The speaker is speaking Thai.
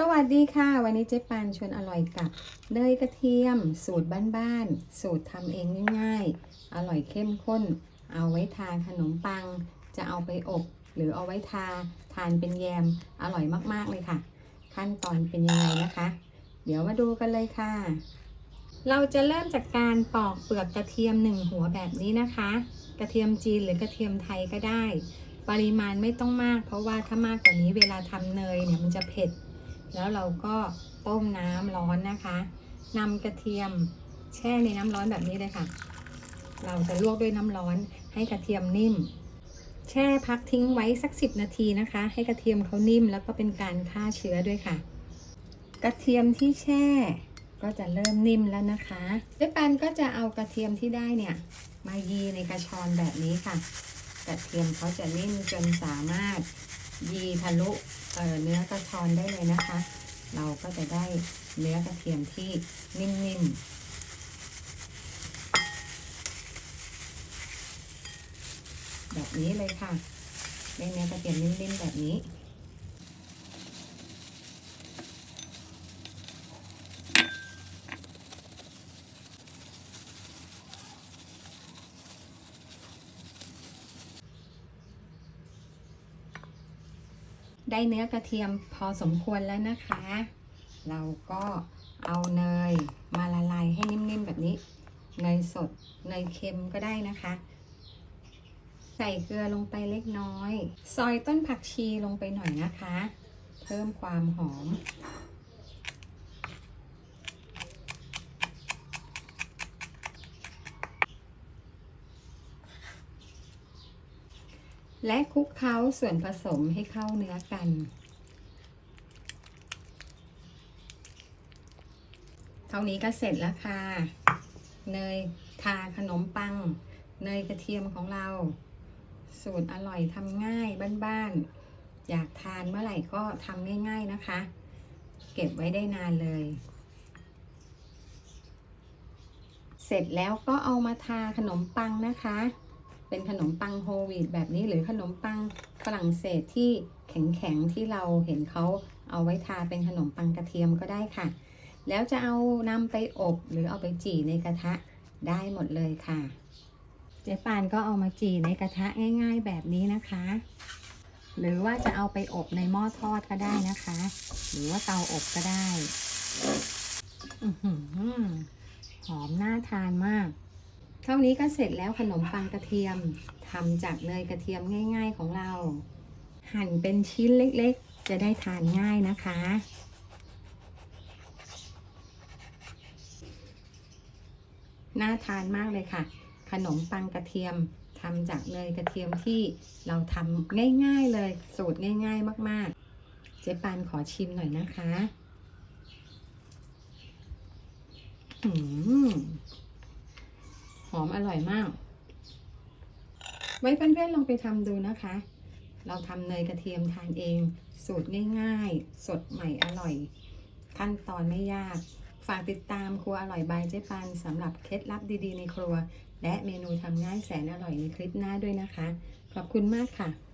สวัสดีค่ะ วันนี้เจ๊ปานชวนอร่อยกับเนยกระเทียม สูตรบ้านๆสูตรทำเองง่ายๆ อร่อยเข้มข้น เอาไว้ทานขนมปัง จะเอาไปอบ หรือเอาไว้ทาทานเป็นแยมอร่อยมากๆเลยค่ะ ขั้นตอนเป็นยังไงนะคะ เดี๋ยวมาดูกันเลยค่ะ เราจะเริ่มจากการปอกเปลือกกระเทียมหนึ่งหัวแบบนี้นะคะ กระเทียมจีนหรือกระเทียมไทยก็ได้ ปริมาณไม่ต้องมาก เพราะว่าถ้ามากกว่านี้เวลาทำเนยเนี่ยมันจะเผ็ด แล้วเราก็ต้มน้ำร้อนนะคะนำกระเทียมแช่ในน้ำร้อนแบบนี้เลยค่ะ เราจะลวกด้วยน้ำร้อนให้กระเทียมนิ่ม แช่พักทิ้งไว้สัก 10 นาทีนะคะ ให้กระเทียมเขานิ่มแล้วก็เป็นการฆ่าเชื้อด้วยค่ะ กระเทียมที่แช่ก็จะเริ่มนิ่มแล้วนะคะเจ๊ปันก็จะเอากระเทียมที่ได้เนี่ย มายีในกระชอนแบบนี้ค่ะ กระเทียมเขาจะนิ่มจนสามารถ ยีทะลุเเนื้อกระชอนได้เลยนะคะ เราก็จะได้เนื้อกระเทียมที่นิ่มๆแบบนี้เลยค่ะ ได้เนื้อกระเทียมนิ่มๆแบบนี้ ได้เนื้อกระเทียมพอสมควรแล้วนะคะ เราก็เอาเนยมาละลายให้นิ่มๆแบบนี้ เนยสด เนยเค็มก็ได้นะคะ ใส่เกลือลงไปเล็กน้อย ซอยต้นผักชีลงไปหน่อยนะคะ เพิ่มความหอม และคลุกเคล้าส่วนผสมให้เข้าเนื้อกัน เท่านี้ก็เสร็จแล้วค่ะ เนยทาขนมปัง เนยกระเทียมของเรา สูตรอร่อยทำง่ายบ้านๆ อยากทานเมื่อไหร่ก็ทำง่าย ๆนะคะ เก็บไว้ได้นานเลย เสร็จแล้วก็เอามาทาขนมปังนะคะ เป็นขนมปังโฮลวีตแบบนี้หรือขนมปังฝรั่งเศสที่แข็งๆที่เราเห็นเขาเอาไว้ทาเป็นขนมปังกระเทียมก็ได้ค่ะ แล้วจะเอานำไปอบหรือเอาไปจี่ในกระทะได้หมดเลยค่ะ เจ๊ปานก็เอามาจี่ในกระทะง่าย ๆ แบบนี้นะคะ หรือว่าจะเอาไปอบในหม้อทอดก็ได้นะคะ หรือว่าเตาอบก็ได้อหอมน่าทานมาก เท่านี้ก็เสร็จแล้วขนมปังกระเทียมทำจากเนยกระเทียมง่าย ๆของเรา หั่นเป็นชิ้นเล็กๆ จะได้ทานง่ายนะคะ น่าทานมากเลยค่ะ ขนมปังกระเทียมทำจากเนยกระเทียมที่เราทำง่าย ๆเลย สูตรง่าย ๆ มากๆ เจ๊ปานขอชิมหน่อยนะคะ อืม อมอร่อยมาก ไว้เพื่อนๆลองไปทำดูนะคะ เราทำเนยกระเทียมทานเอง สูตรง่ายๆ สดใหม่อร่อย ขั้นตอนไม่ยาก ฝากติดตามครัวอร่อยบายเจ๊ปันสำหรับเคล็ดลับดีๆในครัว และเมนูทำง่ายแสนอร่อยในคลิปหน้าด้วยนะคะ ขอบคุณมากค่ะ